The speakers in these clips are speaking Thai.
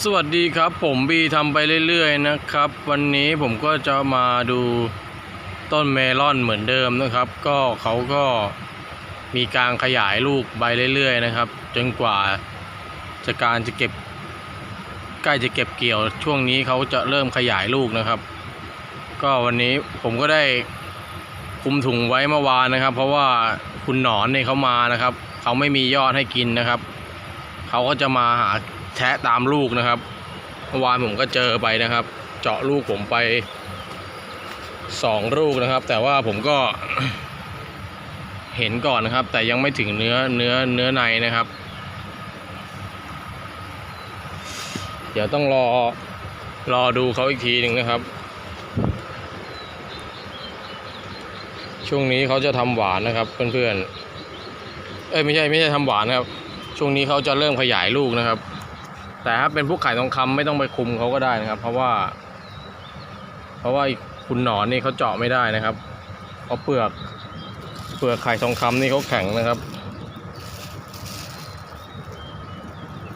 สวัสดีครับผมบีทำไปเรื่อยๆนะครับ วันนี้ผมก็จะมาดูต้นเมลอนเหมือนเดิมนะครับ ก็เขาก็มีการขยายลูกใบเรื่อยๆนะครับ จนกว่าจะการจะเก็บ ใกล้จะเก็บเกี่ยว ช่วงนี้เขาจะเริ่มขยายลูกนะครับ ก็วันนี้ผมก็ได้คุมถุงไว้เมื่อวานนะครับ เพราะว่าคุณหนอนเนี่ยเขามานะครับ เขาไม่มียอดให้กินนะครับ เขาก็จะมาหา แทะตามลูกนะครับเมื่อวานผมก็เจอไปนะครับ เจาะลูกผมไปสองลูกนะครับ แต่ว่าผมก็เห็นก่อนนะครับ แต่ยังไม่ถึงเนื้อเนื้อเนื้อในนะครับ เดี๋ยวต้องรอรอดูเขาอีกทีหนึ่งนะครับ ช่วงนี้เขาจะทำหวานนะครับเพื่อนๆเอ้ยไม่ใช่ไม่ใช่ทำหวานนะครับ ช่วงนี้เขาจะเริ่มขยายลูกนะครับ แต่ถ้าเป็นพวกไข่ทองคำไม่ต้องไปคุมเขาก็ได้นะครับ เพราะว่า เพราะว่าคุณหนอนนี่เขาเจาะไม่ได้นะครับ เพราะเปลือก เปลือกไข่ทองคำนี่เขาแข็งนะครับ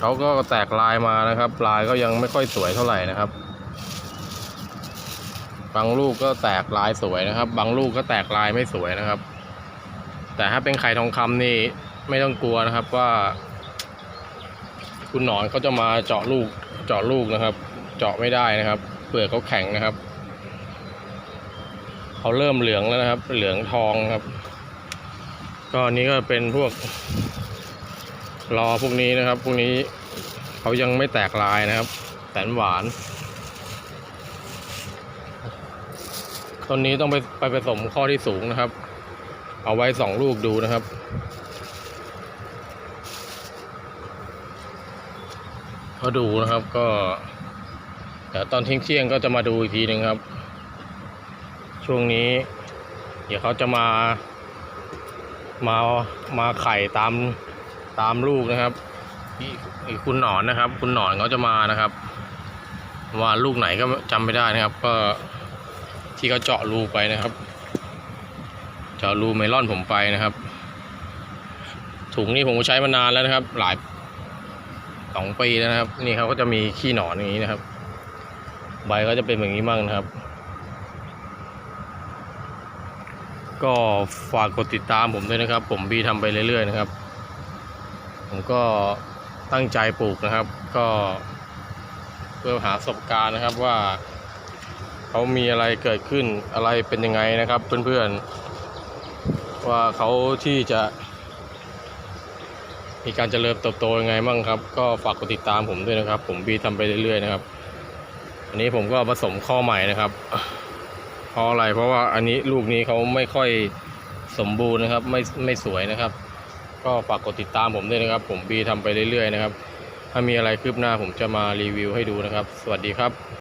เขาก็แตกลายมานะครับ ลายก็ยังไม่ค่อยสวยเท่าไหร่นะครับ บางลูกก็แตกลายสวยนะครับ บางลูกก็แตกลายไม่สวยนะครับ แต่ถ้าเป็นไข่ทองคำนี่ไม่ต้องกลัวนะครับว่า คุณหนอนเขาจะมาเจาะลูกเจาะลูกนะครับ เจาะไม่ได้นะครับ เปลือกเขาแข็งนะครับเขาเริ่มเหลืองแล้วนะครับ เหลืองทองครับ ก็อนนี้ก็เป็นพวกรอพวกนี้นะครับ พวกนี้เขายังไม่แตกลายนะครับแสนหวานต้นนี้ต้องไปไปผสมข้อที่สูงนะครับ เอาไว้สองลูกดูนะครับ ก็ดูนะครับก็เดี๋ยวตอนเที่ยงเที่ยงก็จะมาดูอีกทีหนึ่งครับ ช่วงนี้ เดี๋ยวเขาจะมา มามาไข่ตามตามลูกนะครับอีกคุณหนอนนะครับ คุณหนอนเขาจะมานะครับ ว่าลูกไหนก็จำไม่ได้นะครับ ก็ที่เขาเจาะรูไปนะครับ เจาะรูเมลอนผมไปนะครับ ถุงนี้ผมก็ใช้มานานแล้วนะครับ หลาย สองปีแล้วนะครับ นี่เขาก็จะมีขี้หนอนอย่างนี้นะครับ ใบก็จะเป็นแบบนี้มั่งนะครับ ก็ฝากกดติดตามผมด้วยนะครับ ผมบีทำไปเรื่อยๆนะครับ ผมก็ตั้งใจปลูกนะครับ ก็เพื่อหาประสบการณ์นะครับว่าเขามีอะไรเกิดขึ้นอะไรเป็นยังไงนะครับ เพื่อนๆว่าเขาที่จะ มีการเจริญเติบโตยังไงบ้างครับ ก็ฝากกดติดตามผมด้วยนะครับ ผมบีทำไปเรื่อยๆนะครับ อันนี้ผมก็ผสมข้อใหม่นะครับเพราะอะไรเพราะว่าอันนี้ลูกนี้เขาไม่ค่อยสมบูรณ์นะครับ ไม่ไม่สวยนะครับ ก็ฝากกดติดตามผมด้วยนะครับ ผมบีทำไปเรื่อยๆนะครับ ถ้ามีอะไรคืบหน้าผมจะมารีวิวให้ดูนะครับ สวัสดีครับ